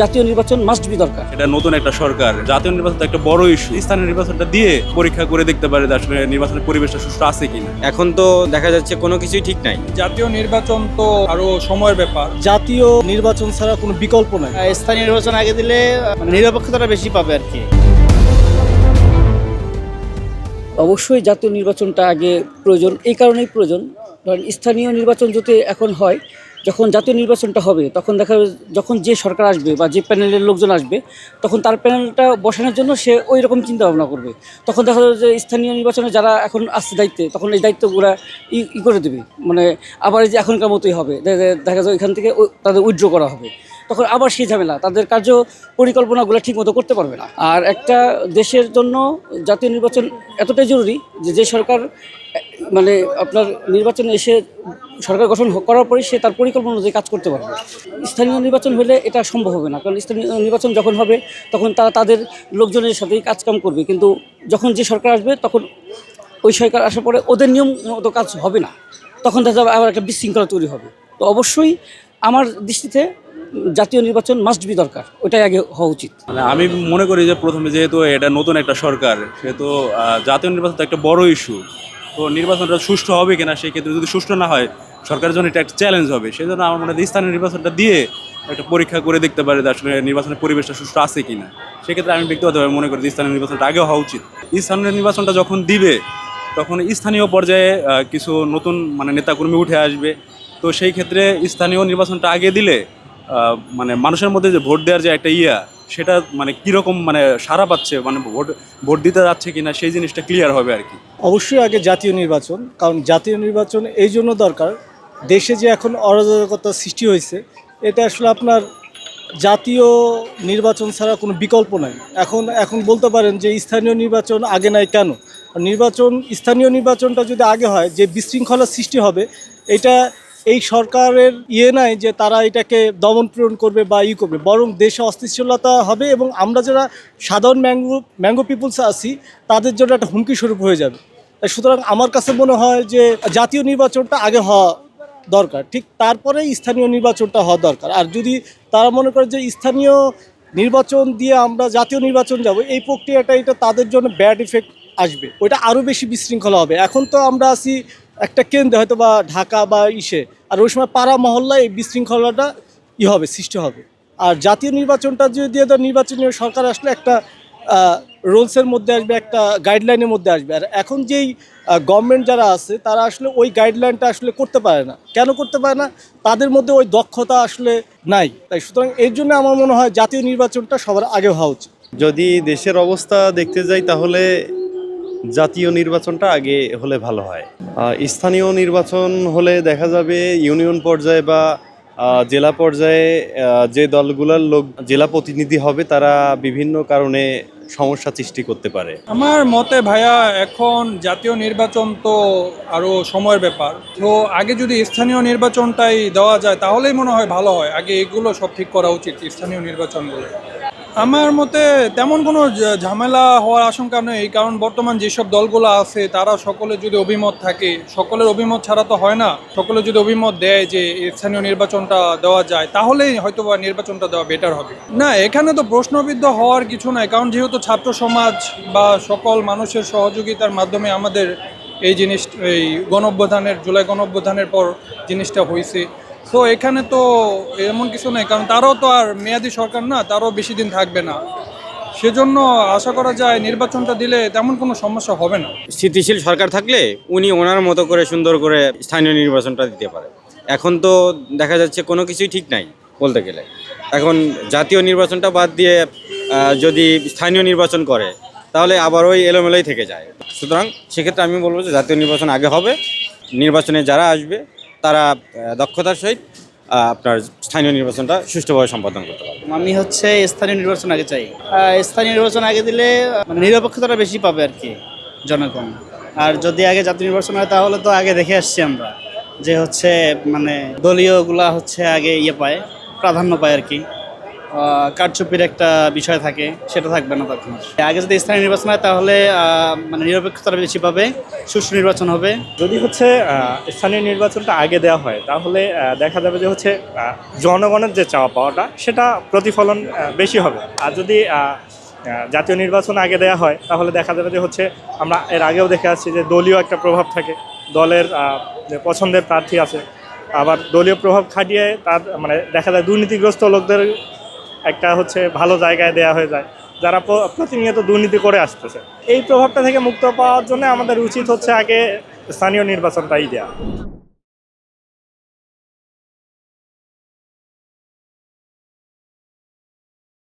জাতীয় নির্বাচন must be দরকার। এটা নতুন একটা সরকার জাতীয় নির্বাচন একটা বড় ইস্যু স্থানীয় নির্বাচনটা দিয়ে পরীক্ষা করে দেখতে পারে যে আসলে নির্বাচনের পরিবেশটা সুষ্ঠু আছে কিনা। এখন তো দেখা যাচ্ছে কোনো কিছুই ঠিক নাই। জাতীয় নির্বাচন তো আরও সময়ের ব্যাপার। জাতীয় নির্বাচন ছাড়া কোনো বিকল্প নাই। স্থানীয় নির্বাচন আগে দিলে মানে নিরপেক্ষতাটা বেশি পাবে আর কি। অবশ্যই জাতীয় নির্বাচনটা আগে প্রয়োজন এই কারণেই প্রয়োজন। কারণ স্থানীয় নির্বাচন যদি এখন হয় যখন জাতীয় নির্বাচনটা হবে, তখন দেখা যখন যে সরকার আসবে বা যে প্যানেলের লোকজন আসবে, তখন তার প্যানেলটা বসানোর জন্য সে ওই রকম চিন্তা ভাবনা করবে। তখন দেখা যাবে যে স্থানীয় নির্বাচনে যারা এখন আসছে দায়িত্বে, তখন এই দায়িত্বগুলো ই করে দেবে। মানে আবার এই যে এখনকার মতোই হবে দেখা যাবে এখান থেকে তাদের উইথড্র করা হবে। তখন আবার সেই ঝামেলা, তাদের কার্য পরিকল্পনাগুলো ঠিক মতো করতে পারবে না। আর একটা দেশের জন্য জাতীয় নির্বাচন এতটাই জরুরি যে যে সরকার মানে আপনার নির্বাচনে এসে সরকার গঠন করার পরে সে তার পরিকল্পনা অনুযায়ী কাজ করতে পারবে। স্থানীয় নির্বাচন হলে এটা সম্ভব হবে না, কারণ স্থানীয় নির্বাচন যখন হবে, তখন তারা তাদের লোকজনের সাথেই কাজকাম করবে। কিন্তু যখন যে সরকার আসবে, তখন ওই সরকার আসার পরে ওদের নিয়ম মতো কাজ হবে না। তখন দেখা যাবে আবার একটা বিশৃঙ্খলা তৈরি হবে। তো অবশ্যই আমার দৃষ্টিতে জাতীয় নির্বাচন মাস্ট বি দরকার, ওটাই আগে হওয়া উচিত। মানে আমি মনে করি যে প্রথমে যেহেতু এটা নতুন একটা সরকার, সেহেতু জাতীয় নির্বাচন তো একটা বড় ইস্যু তো নির্বাচনটা সুষ্ঠু হবে কিনা, সেই ক্ষেত্রে যদি সুষ্ঠু না হয় সরকারের জন্য এটা একটা চ্যালেঞ্জ হবে। সেই জন্য আমার মনে হয় স্থানীয় নির্বাচনটা দিয়ে একটা পরীক্ষা করে দেখতে পারে যে আসলে নির্বাচনের পরিবেশটা সুষ্ঠু আছে কি না সেক্ষেত্রে আমি ব্যক্তিগতভাবে মনে করি স্থানীয় নির্বাচনটা আগে হওয়া উচিত। স্থানীয় নির্বাচনটা যখন দিবে, তখন স্থানীয় পর্যায়ে কিছু নতুন মানে নেতাকর্মী উঠে আসবে। তো সেই ক্ষেত্রে স্থানীয় নির্বাচনটা আগে দিলে মানে মানুষের মধ্যে যে ভোট দেওয়ার যে একটা ইয়া, সেটা মানে কীরকম মানে সারা পাচ্ছে মানে ভোট ভোট দিতে যাচ্ছে কিনা, সেই জিনিসটা ক্লিয়ার হবে আর কি। অবশ্যই আগে জাতীয় নির্বাচন, কারণ জাতীয় নির্বাচন এই জন্য দরকার দেশে যে এখন অরাজকতা সৃষ্টি হয়েছে, এটা আসলে আপনার জাতীয় নির্বাচন ছাড়া কোনো বিকল্প নাই। এখন এখন বলতে পারেন যে স্থানীয় নির্বাচন আগে নাই কেন? নির্বাচন, স্থানীয় নির্বাচনটা যদি আগে হয়, যে বিশৃঙ্খলা সৃষ্টি হবে, এটা এই সরকারের ইয়ে নাই যে তারা এটাকে দমন পূরণ করবে বা ই করবে। বরং দেশে অস্থিতিশীলতা হবে এবং আমরা যারা সাধারণ ম্যাঙ্গো ম্যাঙ্গো পিপুলস আছি, তাদের জন্য একটা হুমকি স্বরূপ হয়ে যাবে। সুতরাং আমার কাছে মনে হয় যে জাতীয় নির্বাচনটা আগে হওয়া দরকার। ঠিক তারপরে স্থানীয় নির্বাচনটা হওয়া দরকার। আর যদি তারা মনে করে যে স্থানীয় নির্বাচন দিয়ে আমরা জাতীয় নির্বাচন যাব, এই প্রক্রিয়াটা এটা তাদের জন্য ব্যাড ইফেক্ট আসবে। ওইটা আরও বেশি বিশৃঙ্খলা হবে। এখন তো আমরা আছি একটা কেন্দ্রে, হয়তো বা ঢাকা বা ইসে। আর ওই সময় পাড়া মহল্লায় এই বিশৃঙ্খলাটা ই হবে, সৃষ্টি হবে। আর জাতীয় নির্বাচনটা যদি নির্বাচনীয় সরকার আসলে একটা রুলসের মধ্যে আসবে, একটা গাইডলাইনের মধ্যে আসবে। আর এখন যেই গভর্নমেন্ট যারা আছে, তারা আসলে ওই গাইডলাইনটা আসলে করতে পারে না। কেন করতে পারে না? তাদের মধ্যে ওই দক্ষতা আসলে নাই। তাই সুতরাং এর জন্য আমার মনে হয় জাতীয় নির্বাচনটা সবার আগে হওয়া উচিত। যদি দেশের অবস্থা দেখতে যাই, তাহলে জাতীয় নির্বাচনটা আগে হলে ভালো হয়। স্থানীয় নির্বাচন হলে দেখা যাবে ইউনিয়ন পর্যায়ে বা জেলা পর্যায়ে যে দলগুলোর লোক, জেলা প্রতিনিধি হবে, তারা বিভিন্ন কারণে সমস্যা সৃষ্টি করতে পারে। আমার মতে ভাইয়া, এখন জাতীয় নির্বাচন তো আরও সময়ের ব্যাপার। তো আগে যদি স্থানীয় নির্বাচনটাই দেওয়া যায়, তাহলেই মনে হয় ভালো হয়। আগে এগুলো সব ঠিক করা উচিত, স্থানীয় নির্বাচনগুলো। আমার মতে তেমন কোনো ঝামেলা হওয়ার আশঙ্কা নেই কারণ বর্তমান যেসব দলগুলো আছে তারা সকলে যদি অভিমত থাকে, সকলের অভিমত ছাড়া তো হয় না, সকলে যদি অভিমত দেয় যে স্থানীয় নির্বাচনটা দেওয়া যায়, তাহলেই হয়তো বা নির্বাচনটা দেওয়া বেটার হবে। না, এখানে তো প্রশ্নবিদ্ধ হওয়ার কিছু নাই, কারণ যেহেতু ছাত্র সমাজ বা সকল মানুষের সহযোগিতার মাধ্যমে আমাদের এই জিনিস, এই গণঅভ্যুত্থানের, জুলাই গণঅভ্যুত্থানের পর জিনিসটা হয়েছে তো এখানে তো এমন কিছু নেই, কারণ তারও তো আর মেয়াদি সরকার না, তারও বেশি দিন থাকবে না। সেজন্য আশা করা যায় নির্বাচনটা দিলে তেমন কোনো সমস্যা হবে না। স্থিতিশীল সরকার থাকলে উনি ওনার মতো করে সুন্দর করে স্থানীয় নির্বাচনটা দিতে পারে। এখন তো দেখা যাচ্ছে কোনো কিছুই ঠিক নাই বলতে গেলে। এখন জাতীয় নির্বাচনটা বাদ দিয়ে যদি স্থানীয় নির্বাচন করে, তাহলে আবার ওই এলোমেলোই থেকে যায়। সুতরাং সেক্ষেত্রে আমি বলব যে জাতীয় নির্বাচন আগে হবে। নির্বাচনে যারা আসবে তারা দক্ষতার সহিত আপনার স্থানীয় নির্বাচনটা সুষ্ঠুভাবে সম্পাদন করতে পারবে। আমি হচ্ছে স্থানীয় নির্বাচন আগে চাই। স্থানীয় নির্বাচন আগে দিলে মানে নিরপেক্ষতাটা বেশি পাবে আর কি জনগণ। আর যদি আগে জাতীয় নির্বাচন হয়, তাহলে তো আগে দেখে আসছি আমরা যে হচ্ছে মানে দলীয়গুলা হচ্ছে আগে ইয়ে পায়, প্রাধান্য পায় আর কি। কারচুপির একটা বিষয় থাকে, সেটা থাকবে না তখন। আগে যদি স্থানীয় নির্বাচন হয়, তাহলে মানে নিরপেক্ষতা বেশি পাবে সুষ্ঠু নির্বাচন হবে। যদি হচ্ছে স্থানীয় নির্বাচনটা আগে দেওয়া হয়, তাহলে দেখা যাবে যে হচ্ছে জনগণের যে চাওয়া পাওয়াটা, সেটা প্রতিফলন বেশি হবে। আর যদি জাতীয় নির্বাচন আগে দেওয়া হয়, তাহলে দেখা যাবে যে হচ্ছে, আমরা এর আগেও দেখে আসছি যে দলীয় একটা প্রভাব থাকে। দলের পছন্দের প্রার্থী আছে, আবার দলীয় প্রভাব খাটিয়ে তার মানে দেখা যায় দুর্নীতিগ্রস্ত লোকদের একটা হচ্ছে ভালো জায়গায় দেয়া হয়ে যায়, যারা প্রতিনিয়ত দুর্নীতি করে আসতেছে। এই প্রভাবটা থেকে মুক্ত পাওয়ার জন্য আমাদের উচিত হচ্ছে আগে স্থানীয় নির্বাচনটাই দেওয়া